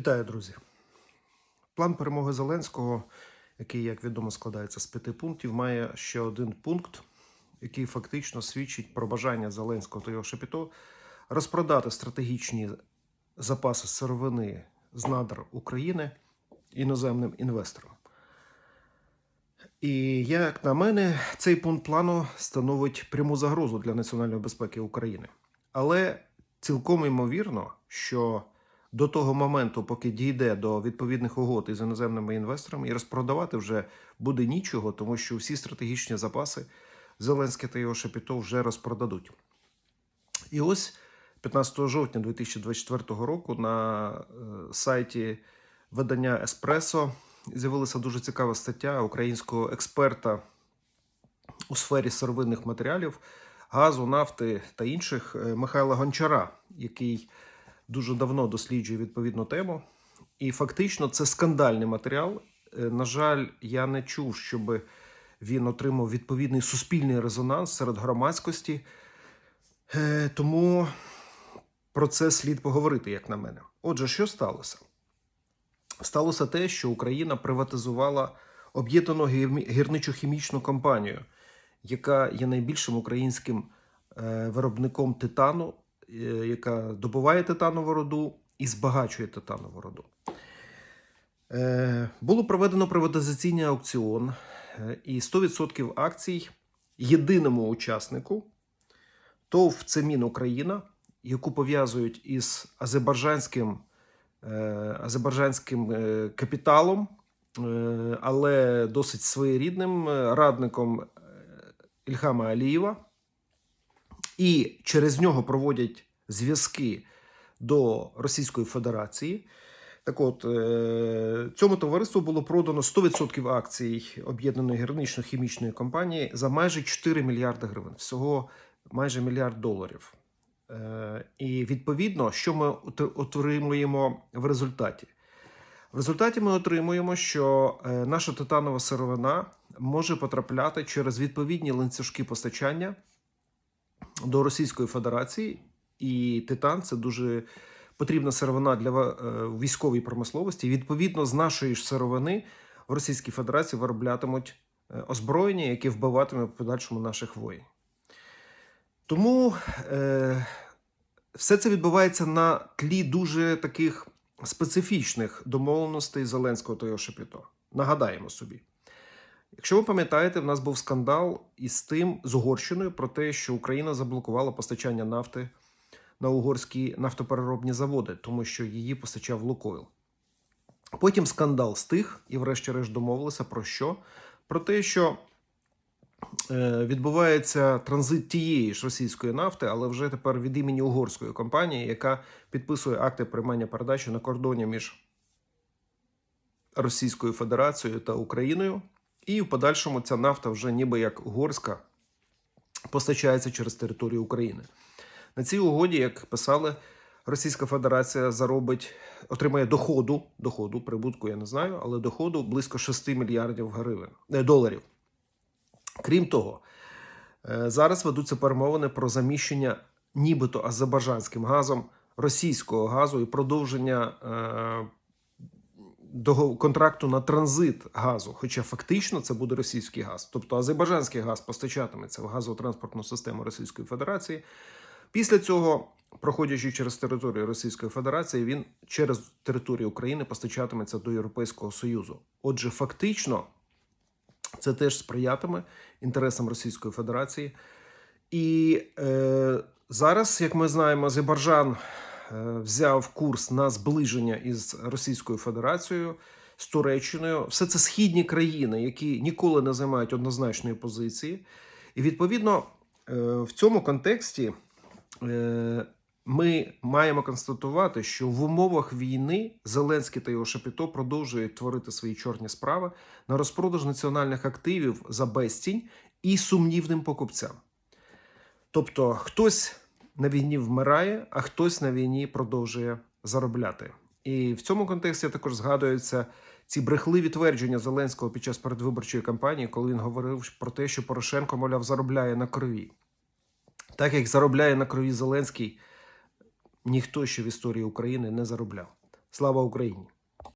Вітаю, друзі. План перемоги Зеленського, який, як відомо, складається з п'яти пунктів, має ще один пункт, який фактично свідчить про бажання Зеленського та його шепіто розпродати стратегічні запаси сировини з надр України іноземним інвесторам. І як на мене, цей пункт плану становить пряму загрозу для національної безпеки України. Але цілком ймовірно, що до того моменту, поки дійде до відповідних угод із іноземними інвесторами, і розпродавати вже буде нічого, тому що всі стратегічні запаси Зеленський та його Шепіто вже розпродадуть. І ось 15 жовтня 2024 року на е, сайті видання Еспресо з'явилася дуже цікава стаття українського експерта у сфері сировинних матеріалів, газу, нафти та інших е, Михайла Гончара, який дуже давно досліджує відповідну тему. І фактично це скандальний матеріал. Е, На жаль, я не чув, щоб він отримав відповідний суспільний резонанс серед громадськості. Е, Тому про це слід поговорити, як на мене. Отже, що сталося? Сталося те, що Україна приватизувала об'єднану гірничо-хімічну компанію, яка є найбільшим українським е, виробником титану, яка добуває титанову руду і збагачує титанову руду. Е, Було проведено приватизаційний аукціон, е, і 100% акцій єдиному учаснику ТОВ Цемін Україна, яку пов'язують із азербайджанським, е, азербайджанським е, капіталом, е, але досить своєрідним е, радником е, Ільхама Алієва. І через нього проводять зв'язки до Російської Федерації. Так от, е, цьому товариству було продано 100% акцій об'єднаної гірнично-хімічної компанії за майже 4 мільярди гривень, всього майже мільярд доларів. Е, І відповідно, що ми отримуємо в результаті? В результаті ми отримуємо, що е, наша титанова сировина може потрапляти через відповідні ланцюжки постачання до Російської Федерації, і титан це дуже потрібна сировина для е, військової промисловості. Відповідно, з нашої ж сировини в Російській Федерації вироблятимуть е, озброєння, яке вбиватиме в подальшому наших воїн. Тому е, все це відбувається на тлі дуже таких специфічних домовленостей Зеленського та його Шепіто. Нагадаємо собі. Якщо ви пам'ятаєте, в нас був скандал із тим з Угорщиною про те, що Україна заблокувала постачання нафти на угорські нафтопереробні заводи, тому що її постачав Лукойл. Потім скандал стих, і, врешті-решт, домовилися про що? Про те, що е, відбувається транзит тієї ж російської нафти, але вже тепер від імені угорської компанії, яка підписує акти приймання передачі на кордоні між Російською Федерацією та Україною. І в подальшому ця нафта вже ніби як угорська постачається через територію України. На цій угоді, як писали, Російська Федерація заробить, отримає доходу, доходу, прибутку я не знаю, але доходу близько 6 мільярдів гривень, е, доларів. Крім того, е, зараз ведуться перемовини про заміщення нібито азербайджанським газом російського газу і продовження дого- контракту на транзит газу, хоча фактично це буде російський газ. Тобто азербайджанський газ постачатиметься в газотранспортну систему Російської Федерації. Після цього, проходячи через територію Російської Федерації, він через територію України постачатиметься до Європейського Союзу. Отже, фактично, це теж сприятиме інтересам Російської Федерації. І е, зараз, як ми знаємо, Азербайджан взяв курс на зближення із Російською Федерацією, з Туреччиною. Все це східні країни, які ніколи не займають однозначної позиції. І відповідно е, в цьому контексті е, ми маємо констатувати, що в умовах війни Зеленський та його Шапіто продовжують творити свої чорні справи на розпродаж національних активів за безцінь і сумнівним покупцям. Тобто хтось на війні вмирає, а хтось на війні продовжує заробляти. І в цьому контексті також згадуються ці брехливі твердження Зеленського під час передвиборчої кампанії, коли він говорив про те, що Порошенко, мовляв, заробляє на крові. Так як заробляє на крові Зеленський, ніхто ще в історії України не заробляв. Слава Україні!